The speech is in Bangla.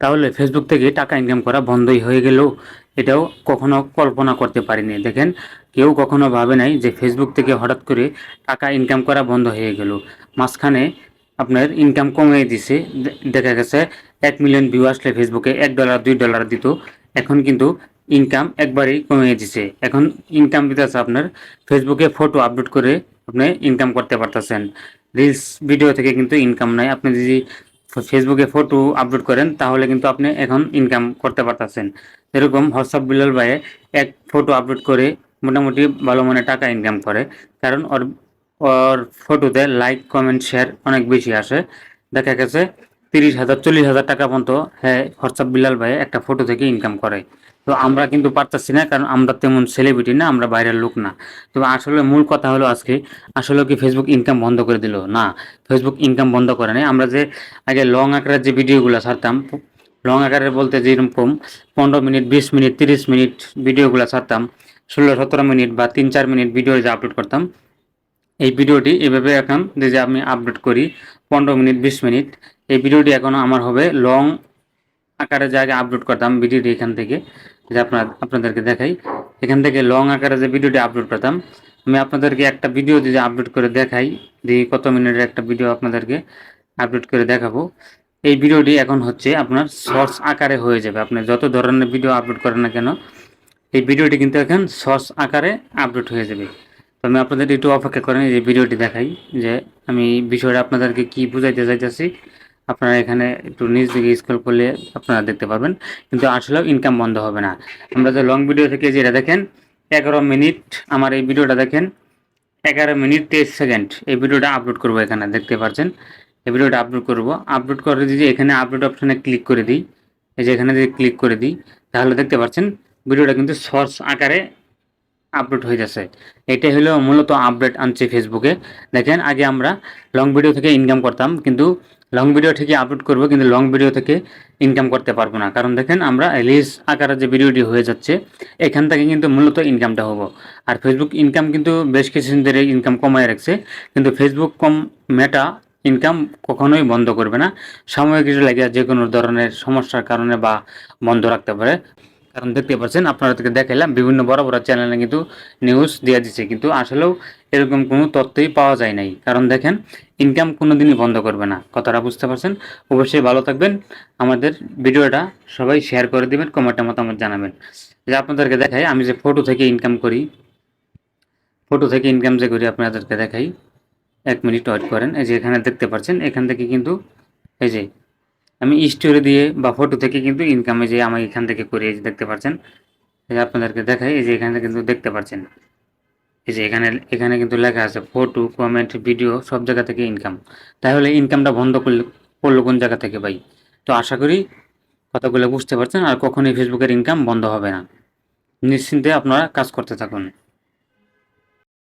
তাহলে ফেসবুক থেকে টাকা ইনকাম করা বন্ধই হয়ে গেলেও এটাও কখনো কল্পনা করতে পারিনি। দেখেন, কেউ কখনো ভাবে নাই যে ফেসবুক থেকে হঠাৎ করে টাকা ইনকাম করা বন্ধ হয়ে গেল। মাঝখানে আপনার ইনকাম কমে দিছে। দেখা গেছে এক মিলিয়ন ভিউ আসলে ফেসবুকে এক ডলার দুই ডলার দিত। এখন কিন্তু ইনকাম একবারেই কমে দিছে। এখন ইনকাম দিতেছে আপনার ফেসবুকে ফটো আপলোড করে আপনি ইনকাম করতে পারতেছেন। রিলস ভিডিও থেকে কিন্তু ইনকাম নাই। আপনি যদি ফেসবুকে ফটো আপলোড করেন, তাহলে কিন্তু আপনি এখন ইনকাম করতে পারতেছেন। এরকম হোয়াটসঅ্যাপ বিলাল ভাইয়ে এক ফটো আপলোড করে মোটামুটি ভালো মনে টাকা ইনকাম করে, কারণ ওর ওর ফটোতে লাইক কমেন্ট শেয়ার অনেক বেশি আসে। দেখা গেছে তিরিশ হাজার, চল্লিশ হাজার টাকা পর্যন্ত হ্যাঁ হোয়াটসঅ্যাপ বিলাল ভাইয়ে একটা ফটো থেকে ইনকাম করে। তো আমরা কিন্তু পারতাছি না, কারণ আমরা তেমন সেলিব্রিটি না, আমরা বাইরের লোক না। তো আসলে মূল কথা হলো আজকে, আসলে কি ফেসবুক ইনকাম বন্ধ করে দিল? না ফেসবুক ইনকাম বন্ধ করে নাই। আমরা যে আগে লং আকারের যে ভিডিওগুলো ছাড়তাম লং আকারের বলতে যেরকম পনেরো মিনিট, বিশ মিনিট, তিরিশ মিনিট ভিডিওগুলো ছাড়তাম, ষোলো, সতেরো মিনিট বা তিন, চার মিনিট ভিডিও যে আপলোড করতাম, এই ভিডিওটি এভাবে এখন যে যে আমি আপলোড করি, পনেরো মিনিট, বিশ মিনিট, এই ভিডিওটি এখন আমার হবে লং আকারে যে আগে আপলোড করতাম ভিডিওটি এখান থেকে। যে আপনার, আপনাদেরকে দেখাই। এখান থেকে লং আকারে যে ভিডিওটি আপলোড করতাম, আমি আপনাদেরকে একটা ভিডিও যদি আপলোড করে দেখাই যে কত মিনিটের একটা ভিডিও আপনাদেরকে আপলোড করে দেখাবো। এই ভিডিওটি এখন হচ্ছে আপনার শর্টস আকারে হয়ে যাবে। আপনি যত ধরনের ভিডিও আপলোড করেন না কেন, এই ভিডিওটি কিন্তু এখন শর্টস আকারে আপলোড হয়ে যাবে। তো আমি আপনাদের একটু অপেক্ষা করেন, এই ভিডিওটি দেখাই যে আমি বিষয়টা আপনাদেরকে কি বুঝাইতে চাইতেছি। আপনারা এখানে একটু নিচ দিকে স্ক্রল করলে আপনারা দেখতে পারবেন। কিন্তু আসলেও ইনকাম বন্ধ হবে না। আমরা যে লং ভিডিও থেকে যেটা দেখেন, এগারো মিনিট আমার এই ভিডিওটা দেখেন, এগারো মিনিট তেইশ সেকেন্ড এই ভিডিওটা আপলোড করব এখানে, দেখতে পাচ্ছেন এই ভিডিওটা আপলোড করব। আপলোড করে যদি এখানে আপলোড অপশানে ক্লিক করে দিই, এই যে এখানে যদি ক্লিক করে দিই, তাহলে দেখতে পাচ্ছেন ভিডিওটা কিন্তু শর্টস আকারে আপলোড হয়ে যাচ্ছে। এটাই হলো মূলত আপডেট আনছে ফেসবুকে দেখেন, আগে আমরা লং ভিডিও থেকে ইনকাম করতাম, কিন্তু লং ভিডিও থেকে আপলোড করব, কিন্তু লং ভিডিও থেকে ইনকাম করতে পারব না। কারণ দেখেন, আমরা রিলস আকারে যে ভিডিওটি হয়ে যাচ্ছে, এখান থেকে কিন্তু মূলত ইনকামটা হব। আর ফেসবুক ইনকাম কিন্তু বেশ কিছুদিন ধরে ইনকাম কমায় রাখছে, কিন্তু ফেসবুক কম মেটা ইনকাম কখনোই বন্ধ করবে না। সাময়িক কিছু লাগে যে কোনো ধরনের সমস্যার কারণে বা বন্ধ রাখতে পারে। কারণ দেখতে পাচ্ছেন আপনাদেরকে দেখাইলাম, বিভিন্ন বড় বড় চ্যানেলে কিন্তু নিউজ দিয়ে দিচ্ছে কিন্তু আসলেও এরকম কোনো তথ্যই পাওয়া যায় নাই। কারণ দেখেন ইনকাম কোনো দিনই বন্ধ করবে না। কথাটা বুঝতে পারছেন? অবশ্যই ভালো থাকবেন। আমাদের ভিডিওটা সবাই শেয়ার করে দিবেন কমেন্টে মতামত জানাবেন। যে আপনাদেরকে দেখাই, আমি যে ফটো থেকে ইনকাম করি ফটো থেকে ইনকাম যে করি, আপনাদেরকে দেখাই। এক মিনিট ওয়েট করেন। এই যে এখানে দেখতে পাচ্ছেন, এখান থেকে কিন্তু এই যে আমি স্টোরি দিয়ে বা ফটো থেকে কিন্তু ইনকাম যে আমি এখান থেকে করি এই যে দেখতে পাচ্ছেন আপনাদেরকে দেখাই, এই যে এখানে কিন্তু দেখতে পাচ্ছেন এই যে এখানে এখানে কিন্তু লেখা আছে ফটো কমেন্ট ভিডিও সব জায়গা থেকে ইনকাম তাহলে ইনকামটা বন্ধ করলে, করল কোন জায়গা থেকে ভাই? তো আশা করি কথাগুলো বুঝতে পারছেন, আর কখনোই ফেসবুকের ইনকাম বন্ধ হবে না। নিশ্চিন্তে আপনারা কাজ করতে থাকুন।